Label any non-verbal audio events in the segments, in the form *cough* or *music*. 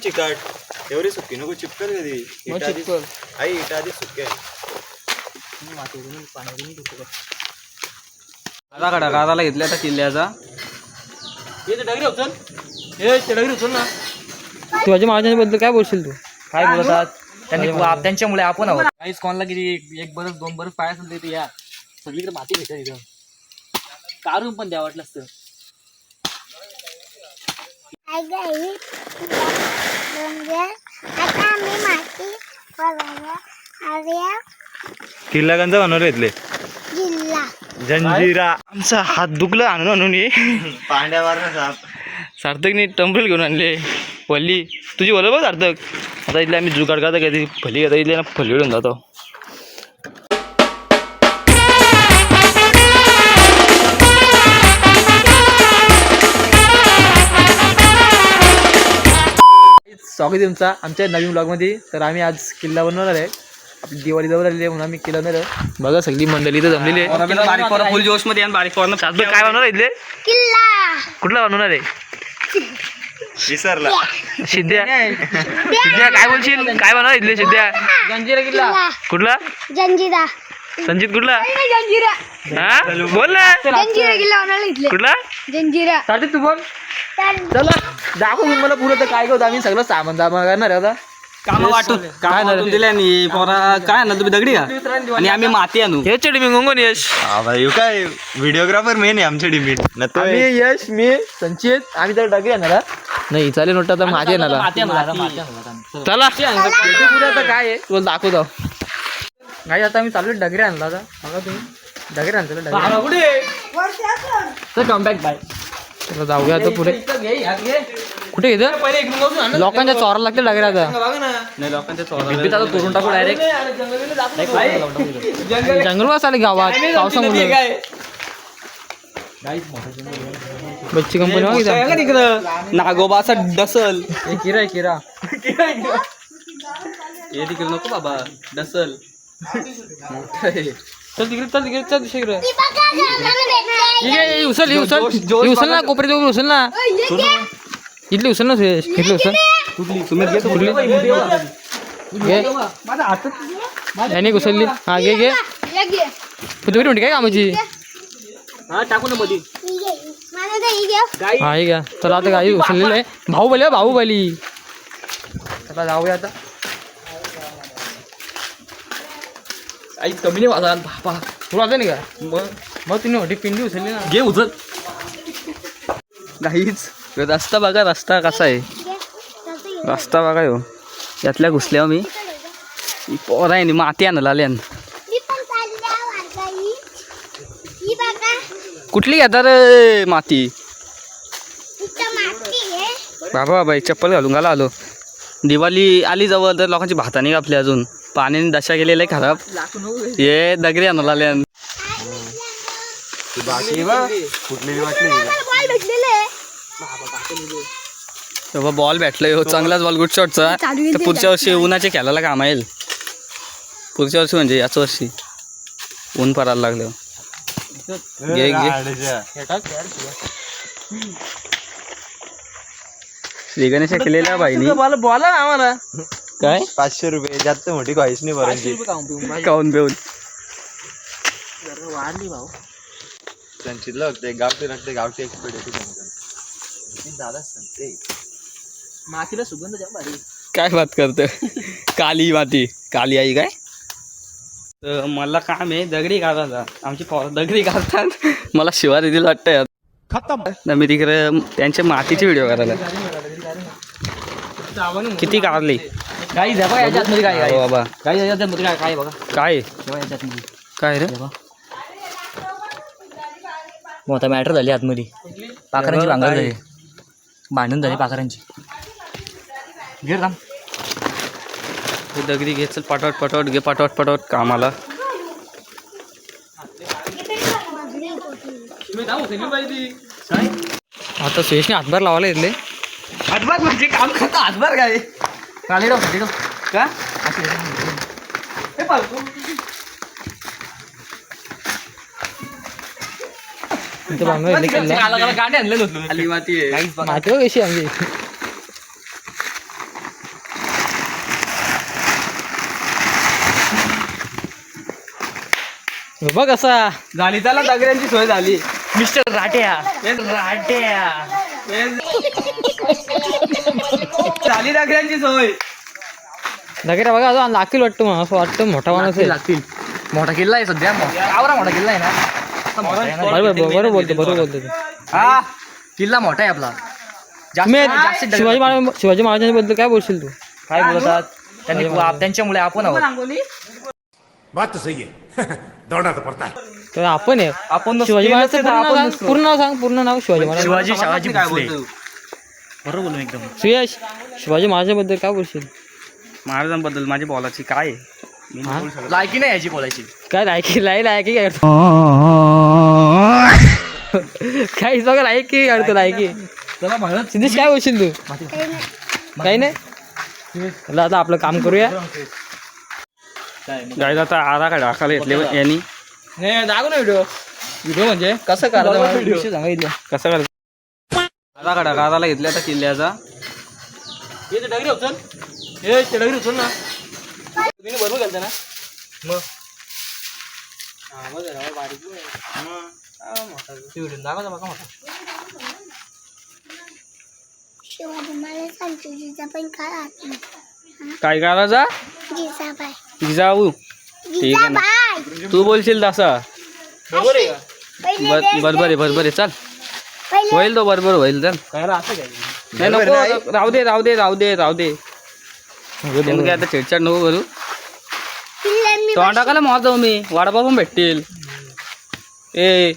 चिकट एवढी सुकी नको चिपकल कधी मग चिपकल. आई इटा आधी सुके आता कडा कादाला घेतल्या आता किल्ल्याचा. तू माझ्या महाराजांबद्दल काय बोलशील तू? काय बोलतात? त्यांनी आप- त्यांच्यामुळे आपण आहोत. काहीच कोणाला किती एक बरस दोन बरस पाय असेल तर इथे या. सगळीकडे माती भेटत इथं काढून पण द्या वाटलं असतं. आता आम्ही माती आर्या किल्ला गंजा बनवले इथले? जिल्हा. जंजिरा. आमचा हात दुखला आणून आणून ये. पांड्यावर साप. सार्थकने टंबल घेऊन आणले. वल्ली तुझी बोल बघ सार्थक. आता इथले आम्ही जुगाड करता कधी फली आता इथले ना फली जातो. स्वागत आहे तुमचा आमच्या नवीन ब्लॉगमध्ये तर आम्ही आज किल्ला बनवणार आहे. आपली दिवाळी जवळ आलेली आहे म्हणून आम्ही किल्ला बनवणार आहे. बघा सगळी मंडळी इथं जमलेली आहे. बारीक पोरं फुल जोशमध्ये आणि बारीक पोरांना काय बनवणार आहे इथले? किल्ला. कुठला बनवणार आहे? विसरला. सिद्ध्या. सिद्ध्या काय बोलशील? काय बनवणार इथले सिद्ध्या? जंजिरा किल्ला. कुठला? जंजिरा. संजित कुठला? जंजिरा. हा? बोल ना. जंजिरा किल्ला इथले. कुठला? जंजिरा. सार्थक तू बोल. चला दाखव तुम्ही मला पुरं तर काय करतो. आम्ही सगळं सामान जमा करणार आता. काम वाटून काम वाटून दिले आणि पोरा काय आणलं तुम्ही दगडी का? आणि आम्ही माती आणू. हे चढी मी गंगोन यश. काय? व्हिडिओग्राफर मेन आहे आमच्या डिमीट न तो आम्ही यश मी संचित आम्ही तर डगे येणार हा. नाही चालेल नोट येणार हा. माती आणू आणू आता. चला. काय आहे? तुला दाखवतो. नाही आता आम्ही चालू डगरे आणला आता. बघा तुम्ही. डगरे आणतो डगरे. तर कमबॅक बाय चला जाऊया आता पुढे. कुठे इथं? लोकांच्या चोराला लागते डगरे आता. नाही लोकांच्या चोरा आता तोडून टाकू डायरेक्ट जंगल वास आले गावात? पावसामुळे. बच्ची कंपनी. तिकडं? नागोबा असा डसल. हे किरा किरा. हे तिकडे नको बाबा. डसल. चल तिकडे चल तिकडे चल तिकडे. ती बघा आम्हाला भेटलंय. ठीक आहे उचल. ही उचल जोश- जोश ही उचल ना कोपऱ्यात उभी उचल ना. हे घे. इथली उचल ना सुरेश इथली उचल. कुठली? सुमित घेतो कुठली? घे. याने उचलली. हा घे घे. हे घे. तुम्ही म्हणते काय कामाची हा टाकू ना मधी. ही घे. मला तर ही घे. हा हे घ्या. चला आता गाई उचललेलं आहे. बाहुबली हा, बाहुबली आता जाऊया आता. आई कमी नाही वाजा बाबा तुला आता नाही का? मग मग तुम्ही मोठी पिंडी उचलली ना. घे उचल. काहीच रस्ता बघा रस्ता कसा आहे. रस्ता बघा हो यातल्या घुसल्या मी. ही पोर आहे नी माती आणायला आल्या मी पण चालल्या वारकाई. ही बघा. कुठली घेता रे माती? इथं माती आहे. बाबा बाबा चप्पल घालून घाला आलो. दिवाळी आली जवळ तर लोकांची भातानी कापली अजून. पाण्याने दशा गेलेला आहे खराब. ये दगरी आणायला आहे. बाबा बॉल भेटलाय हो चांगलाच बॉल गुड शॉटचा तर पुढच्या वर्षी उन्हाचे खेळायला काम येईल. पुढच्या वर्षी म्हणजे याच वर्षी. ऊन पडायला लागलं घे घे. श्री गणेश केलेल्या बाईनी बोला आम्हाला? काय? पाचशे रुपये जास्त मोठी काहीच नाही भरायची काऊन बेऊन त्यांची लग ते गावठी लागते गावठी एक्सपर्ट होती दादा सांगते. मातीला सुगंध द्या भारी. काय बात करत काली माती. काली आई काय? तर मला काम आहे दगडी काढायचा आमची पोर दगडी काढतात. मला शिवाय दिली वाटतं यात खतम. मी तिकडे त्यांच्या मातीचे व्हिडिओ करायला. किती काढली? गाई द्या बघा याच्या आतमध्ये काय बाबा. गाई याच्या आतमध्ये काय काय बघा. काय? तेव्हा याच्या आतमध्ये काय रे? मग आता मॅटर झाली आतमध्ये. पाखरांची भांगड काय? झाली. भांडण झाली पाखरांची. घे रे थांब. हे दगडी घे चल पटवट पटवट घे पटवट पटवट कामाला. आता सुयशने हातभार लावायला येतले हातभार म्हणजे काम करतो हातभार काय? Valeu, valeu. Cá? Aqui. Epa, माती कशी आमची बघ असा. झाली त्याला दगड्यांची सोय झाली. मिस्टर राट्या राटे झाली दगड्यांची सोय. नगेरा बघा अजून लागतील वाटतं मला असं वाटतं मोठा माणूस आहे. लागतील मोठा किल्ला आहे सध्या आवरा मोठा किल्ला आहे ना. बरोबर बरोबर बोलतो बरोबर बोलतो तू. हा किल्ला मोठा आहे आपला. तुम्ही शिवाजी महाराज शिवाजी महाराजांबद्दल काय बोलशील तू? काय बोलतात? त्यांनी त्यांच्यामुळे आपण आहोत. बात तो सही है दौड़ना तो पड़ता है तर आपण आहे. आपण शिवाजी महाराजचं आपण पूर्ण नाव सांग नसतो. पूर्ण नाव सांग पूर्ण नाव शिवाजी महाराज. शिवाजी शिवाजी काय बोलतो? बरोबर एकदम. सुयश शिवाजी महाराजांबद्दल काय बोलशील? महाराजांबद्दल माझी बोलाची काय आहे? मी नाही बोलू शकत. लायकी नाही याची बोलायची. काय लायकी? लाई लायकी काय करतो? काय सगळं लायकी काढतो लायकी? सिद्धेश काय बोलशील तू? काही नाही? चला आता आपलं काम करूया. गाईज आता आधा काय दाखवला घेतले यांनी. नाही दाखव ना व्हिडिओ व्हिडिओ म्हणजे कसं करायचं? सांगितलं कसं करायचं? आधा कडा आधाला घेतला आता किल्ल्याचा. हे डगरी उचल हे ते डगरी उचल ना? तुम्ही बरोबर घालता ना? मग? हा मग जरा बारीक दाखवता बघा मोठा शिवाजी महाराज सांगतो जिजाबाई काय आत काय करायचा जिजाबाई जिजाऊ ठीक आहे ना. जिजाबाई तू बोलशील तसा. बरोबर आहे का? बरोबर आहे बरोबर आहे चल. होईल तो बरोबर होईल चल. काय रा असं काय? नाही नको राहू दे राहू दे राहू दे राहू दे. काय आता चिडचिड नको करू. पिल्ले मी तोंड टाकायला मार जाऊ मी. वडापाव पण भेटतील. ए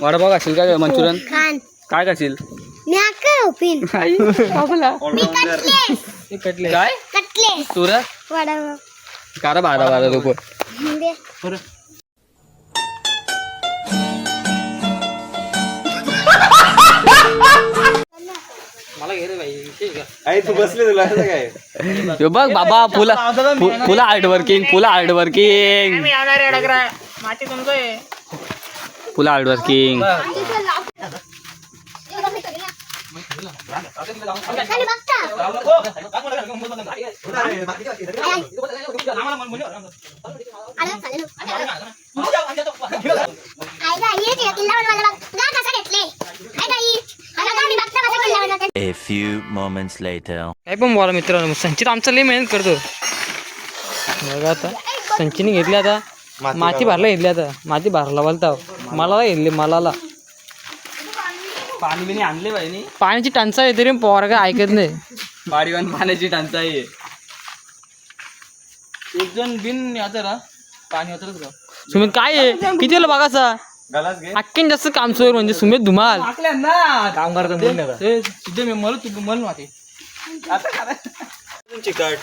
वडापाव खाशील काय मंचुरियन? खान. काय खाशील? *laughs* काय? तुरा बारा बारा रुपये तू बसले तुला असं काय? ह्यो बघ बाबा पुला पु- पुला हार्ड वर्किंग पुला हार्ड वर्किंग माती तुमचं आहे. पुला hard working A few moments later. काय पण बोला मित्रांनो संचित आमचा लई मेहनत करतो. बघा आता संचिने घेतली आता. माती भरला. घेतली आता. माती भरला बोलता मला घेतली मलाला. पाणी बिणी आणले पाहिजे पाण्याची टंचाई आहे तरी पोर काय ऐकत नाही. पाण्याची टंचाई आहे. एक जण बिन याचं ना पाणी का सुमित काय आहे? किती वेळा बघाचा अक्कीन जास्त काम सोय म्हणजे सुमित धुमाल. काम करतो सिद्धे मी मला तू मला माती चिकट.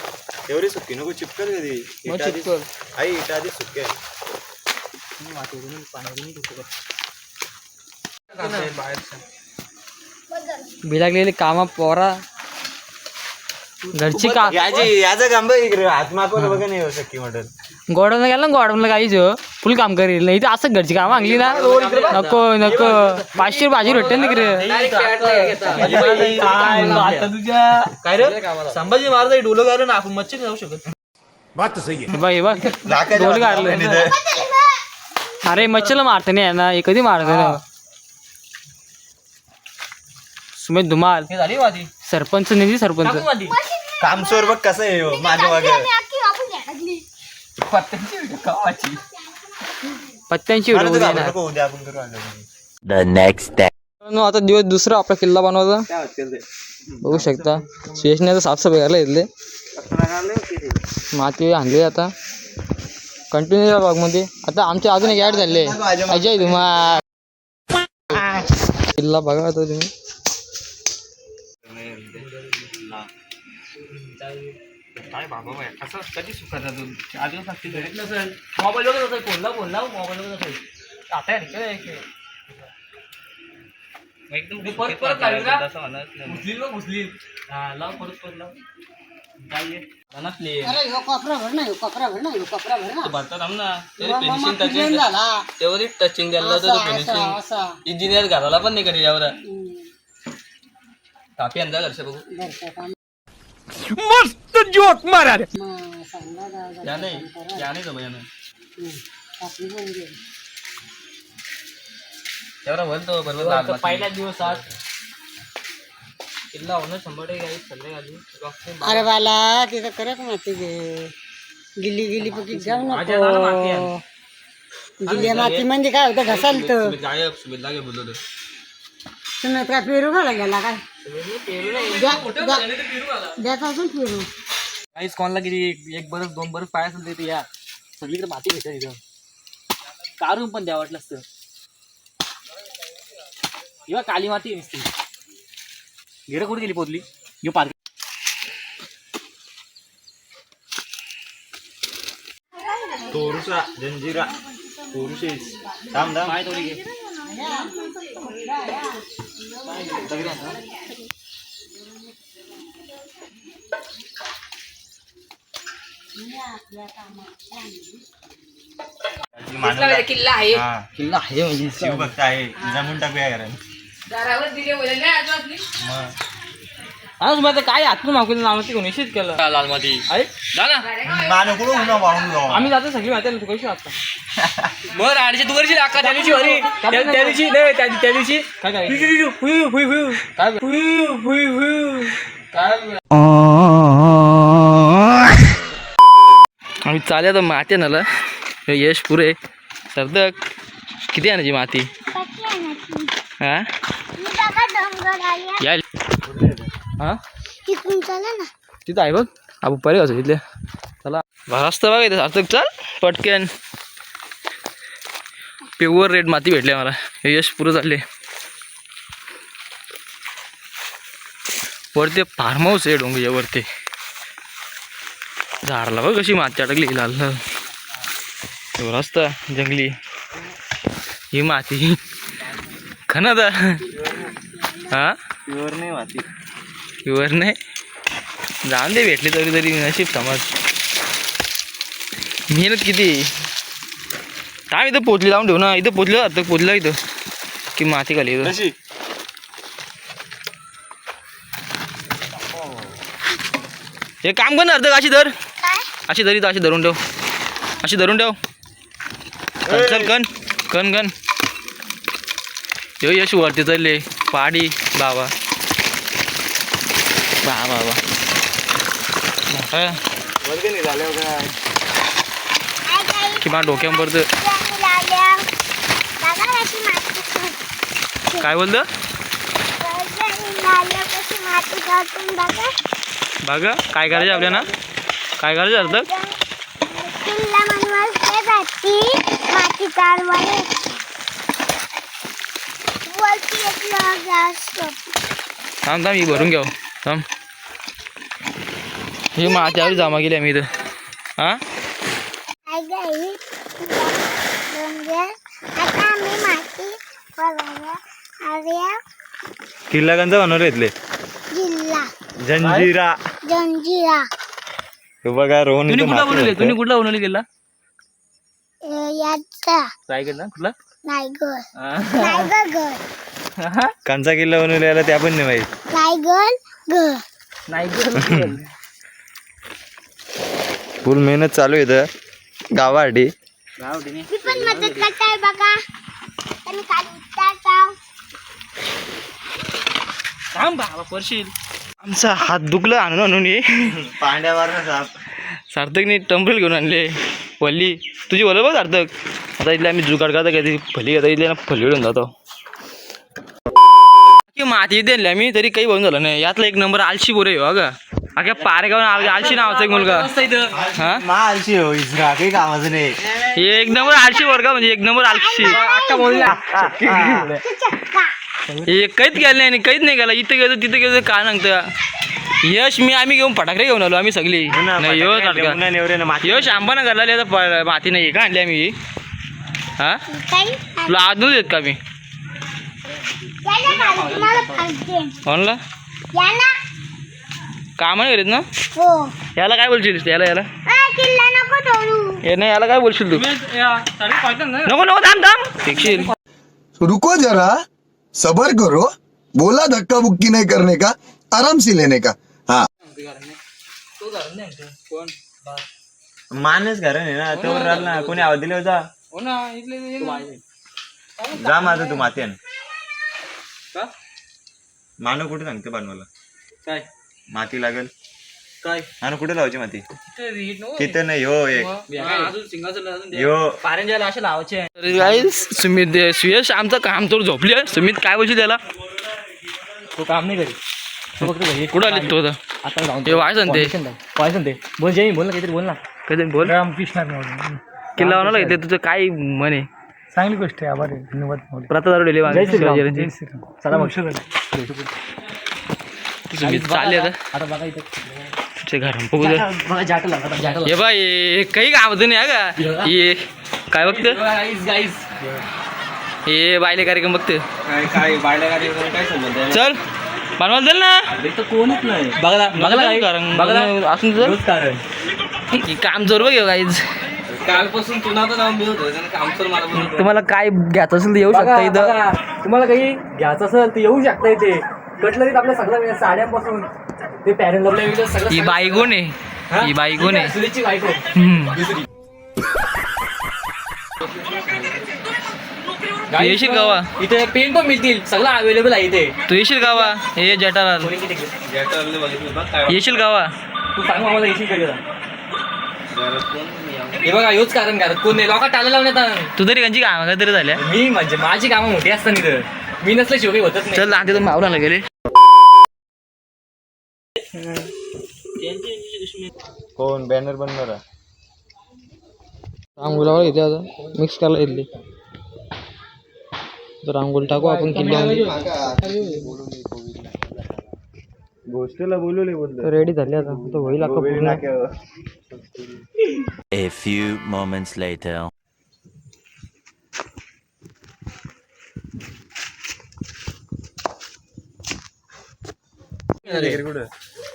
एवढी सुक्की नको चिपकल कधी चिपकल. आई इटा आधी सुक्के आहे. बिलागलेली कामा पोरा. घरची का याची याचा काम बघ इकडे. हात मागवलं बघा नाही शक्की मॉडेल गोडाऊनला गेला ना गोडाऊनला काहीच फुल काम करेल. नाही तर असं घरची काम आणली ना. नको नको. पाचशे भाजी भेटेल ना तिकडे. काय रे? संभाजी महाराज डोलं गाडून आपण मच्छी जाऊ शकत. बात तो सही है हे बघ हे बघ डोल काढलं अरे मच्छीला मारते नाही आहे ना हे कधी मारते ना सुमित धुमाल. हे झाली सरपंच निधी सरपंच. माझी. कामचोर बघ कसं आहे माझ्या मागे पत्त्यांची मला तर व्हिडिओ घाबरू नको, उद्या आपण करू आलं. The next day. आता दिवस दुसरा आपला किल्ला बनवता काय वाटतं ते? बघू शकता. सुयशने आता साफसफाई करायला घेतले माती आणली आता. कंटिन्यू ब्लॉगमध्ये आता आमचे अजून एक ॲड झाले. अजय धुमाळ किल्ला बघा आता तुम्ही. काय बाबा बाय कसं? कधी सुखाचा तू चार दिवस लागतील घरीच नसेल. मोबाईल वगैरे असेल फोन लाव मोबाईल वगैरे असेल. आता आहे. एकदम परत- परत का? हा लाव परत परत लाव. काय आहे? मनातली. भरतात आम ना फिनिशिंग टचिंग तेवढी टचिंग द्यायला होतं फिनिशिंग इंजिनियर घराला पण नाही करी यावर. काफी अंदाज घरचे बघू. मस्त जोक मारा रे. या नाही या नाही जमा या नाही तेवढा बोलतो बरोबर पहिल्या दिवसात किल्ला होणं शंभर टक्के काही संध्याकाळी डॉक्टर अरे बाला तिथं करक माती घे गिल्ली गिल्ली पकी जाऊ माझ्या माती. नको गिल्ली माती म्हणजे काय होतं घसाल तर. बोलवलं तुम्ही काय पेरू घाला गेला काय? द्या- द्या- द्याचा असून पेरू काहीच कोणाला किती एक- एक बरं दोन बरं पाय असेल ते या. सगळीकडे माती भेटत इथं काढून पण द्या वाटलं असतं. किंवा काली माती नुसती. गिरं कुठे गेली पोचली घेऊ पार्क तोरुसा जंजिरा तोरुशेस थांब थांब. पाय थोडी घे. दगडी आणा. किल्ला आहे. किल्ला आहे म्हणजे शिवभक्त आहे. जमून टाकूया कारण हा तुम्ही आता काय आतून मागून नावाची निश्चित केलं. लाल माती अरे आम्ही जातो सगळी माहिती तू कशी वाटता *laughs* मग राणीची तू करशील अक्का त्या दिवशी अरे त्या दिवशी नाही त्या त्या दिवशी काय काय? काय? आम्ही चालल्या तर माती आणायला हे यश पुरे. सरदक किती आणायची माती? हा? या. हा? तिथं आहे बघ. आपण परे असं तिथले. चला. असतं बघा इथं. सार्थक चल. पटकन. प्युअर रेड माती भेटली मला हे यश पुरं चालले. वरती फार्म हाऊस आहे डोंगरीच्या वरती. झाडाला बघ कशी माती अडकली लाल. हे रस्ता जंगली. ही माती. खना हा? प्युअर नाही माती. प्युअर नाही? जाऊन दे भेटले तरी तरी नशीब समज. मेहनत किती? काय इथं पोचली लावून ठेवू ना. इथं पोचलं आता पोचलं इथं. की माती खाली इथं. कशी? हे काम कर ना अर्ध अशी धर. काय अशी धरी अशी धरून ठेव. अशी धरून ठेव. चल चल कन कन कन यो यश वरती चालले पाडी बाबा. बा बाबा हा, काय? डोक्यावर माती काय बोलतं? बघा काय करायचं आपल्याला? काय करायचं अर्थ थांब थांब ही भरून घ्याव थांब. ही माथ्यावर जमा केली आम्ही इथं. हां? किल्ला गंज बनवले इथले? जंजिरा. जंजिरा. हे बघा रोहन तुम्ही कुठला बनवले. तुम्ही कुठला बनवली गेला? कुठला? कांचा किल्ला बनवलेला त्या पण नाही माहीत. नाही. फुल मेहनत चालू आहे गावासाठी मी पण मदत करताय बघा. त्यांनी काढता थांब बाबा पडशील. आमचा हात दुखला आणून आणून ये. पांड्यावर साप. सार्थकने टंबरेल घेऊन आणले. वल्ली तुझी वल बघ सार्थक. आता इथले आम्ही जुगाड करता काय फली आता इथले ना फली उडून जातो. की माती दिली आम्ही तरी काही बनून झालं नाही. यातला एक नंबर आलशी बोरे हो का अख्या पारेगाव आल- आलशी नावाचा एक मुलगा. हा? मा आलशी हो इसरा काही कामाचं नाही. एक नंबर आलशी वर्गा म्हणजे एक नंबर आलशी. हे काहीच गेलं नाही आणि काहीच नाही गेला इथे गेलो तिथे गेलो काय सांगतं? यश मी आम्ही घेऊन फटाकडे घेऊन आलो आम्ही सगळी. नाही यो सारखा. यश आंबा ना घालला माती नाही का आणली आम्ही. हा? तुला आदून देत का मी. म्हणला याला कामाने करीत ना? हो याला काय बोलशील याला याला. हे नाही याला काय बोलशील तू? नको नको थांब थांब. रुको जरा. सबर करो बोला धक्का बुक्की नहीं करने का आराम से लेने का। हाँ। मानच घर आहे ना तोवर राहिला ना कोणी आवाज दिले होता हो ना इथले ना. जा माझं तू माती आण। का? मानव कुठे सांगते बनवायला? काय? माती लागेल। काय? मानव कुठे लावायची माती. तिथं नाही हो एक. हा. यो. पारेंजाला असे लावायचे. सुमित सुयश आमचं काम तर झोपली आहे. सुमित काय बोलची त्याला? तो काम नाही करी तो फक्त घरी कुठं आले तो आता? आता जाऊन वाय सांगते काय सांगते बोल जय बोल ना काहीतरी बोल ना. कधी बोल. रामकृष्ण किल्ला तुझं काय म्हणे चांगली गोष्ट आहे आभार धन्यवाद दारू चला मग. सुमित चालले आता. आता बघा इथे. हे बाय काही काम नाही हा का? ये काय बघत? हे बायले कार्यक्रम बघते. काय काय बायला वगैरे काय संबंध चल बनवायला चल ना. कोणच नाही? बघा बघा कारण बघा असून काम जोर बघ गाईज कालपासून तुला तर मिळत होतं तुम्हाला काय घ्यायचं असेल तर येऊ शकता इथं. तुम्हाला काही घ्यायचं असेल तर येऊ शकता इथे. कटलरीत आपल्या सगळं मिळेल साड्यांपासून. ते सगळं ही सगळं- बाई कोण आहे? हा? ही बाई कोण आहे? बायको. तू येशील गावा? इथे पेन पण मिळतील. सगळं अवेलेबल आहे इथे. तू येशील गावा? हे जटालाल. कोणी किती घेतलं? येशील गावा? तू सांग मला येशील हे बघा हेच कारण घरात कोण नाही लोका टाळा लावण्यात आण. तू तरी कंची काम काय तरी झाल्या? मी म्हणजे माझी कामं मोठी असतात इथं. मी नसल्याशिवाय काही होतच नाही. चल आणते तर मावराला गेले. कोण? बॅनर बनणार रांगोलावर येते आता. मिक्स करायला येतली तर रांगोल टाकू आपण किल्ल्यामध्ये गोष्टीला बोलवले बोललो. रेडी झाली आता. तर होईल आता पूर्ण. A few moments later.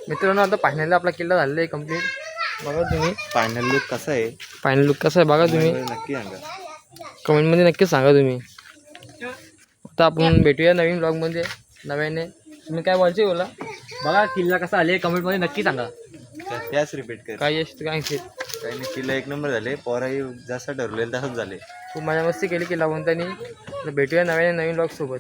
मित्रांनो आता फायनली आपला किल्ला झालेला आहे कंप्लीट बघा तुम्ही. फायनल लुक कसा आहे? फायनल लुक कसा आहे बघा तुम्ही. नक्की सांगा. कमेंटमध्ये नक्कीच सांगा तुम्ही. आता आपण भेटूया नवीन ब्लॉगमध्ये नव्याने. तुम्ही काय बोलायचे बोला. बघा किल्ला कसा आले कमेंटमध्ये नक्की सांगा. त्या- त्याच रिपीट कर. काय यश काय असेल काही नाही किल्ला एक नंबर झाले. पोराही जसं ठरलेलं तसंच झाले. खूप मजा मस्ती केली किल्ला म्हणतानी भेटूया नव्याने नवीन ब्लॉग सोबत.